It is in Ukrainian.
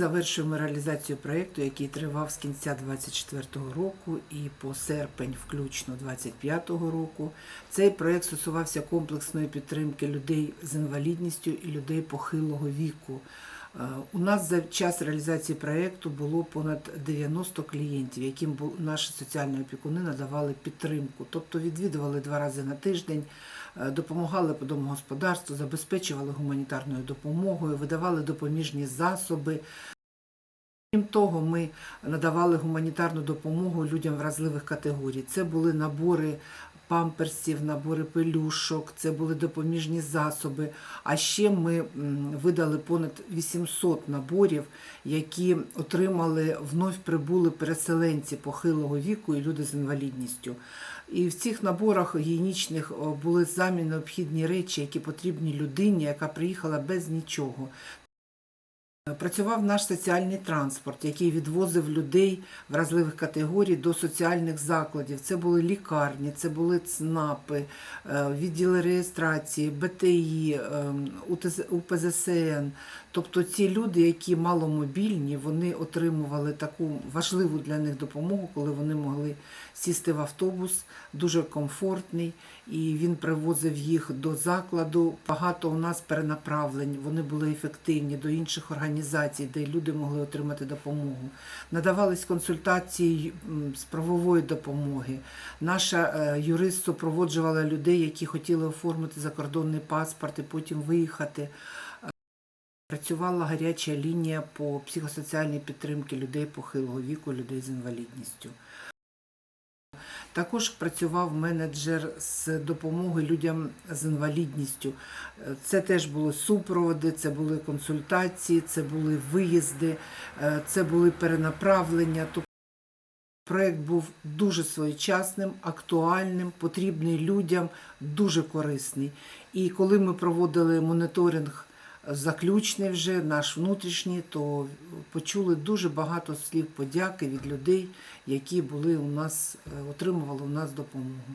Завершуємо реалізацію проєкту, який тривав з кінця 2024 року і по серпень, включно 2025 року. Цей проєкт стосувався комплексної підтримки людей з інвалідністю і людей похилого віку. Е, У нас за час реалізації проєкту було понад 90 клієнтів, яким наші соціальні опікуни надавали підтримку, тобто відвідували два рази на тиждень, е, допомагали по домогосподарству, забезпечували гуманітарною допомогою, видавали допоміжні засоби. Крім того, ми надавали гуманітарну допомогу людям вразливих категорій. Це були набори памперсів, набори пелюшок, це були допоміжні засоби. А ще ми видали понад 800 наборів, які отримали вновь прибули переселенці похилого віку і люди з інвалідністю. І в цих наборах гігієнічних були самі необхідні речі, які потрібні людині, яка приїхала без нічого. Працював наш соціальний транспорт, який відвозив людей вразливих категорій до соціальних закладів. Це були лікарні, це були ЦНАПи, е, відділи реєстрації, БТІ, ем, УПЗСН. Тобто ці люди, які маломобільні, вони отримували таку важливу для них допомогу, коли вони могли сісти в автобус, дуже комфортний, і він привозив їх до закладу. Багато у нас перенаправлень, вони були ефективні до інших організацій, де люди могли отримати допомогу. Надавались консультації з правової допомоги. Наша е, юрист супроводжувала людей, які хотіли оформити закордонний паспорт і потім виїхати. Працювала гаряча лінія по психосоціальній підтримці людей похилого віку, людей з інвалідністю. Також працював менеджер з допомоги людям з інвалідністю. Е, Це теж були супроводи, це були консультації, це були виїзди, е, це були перенаправлення. Проєкт був дуже своєчасним, актуальним, потрібний людям, дуже корисний. І коли ми проводили моніторинг заключний вже, наш внутрішній, то почули дуже багато слів подяки від людей, які були у нас, е, отримували у нас допомогу.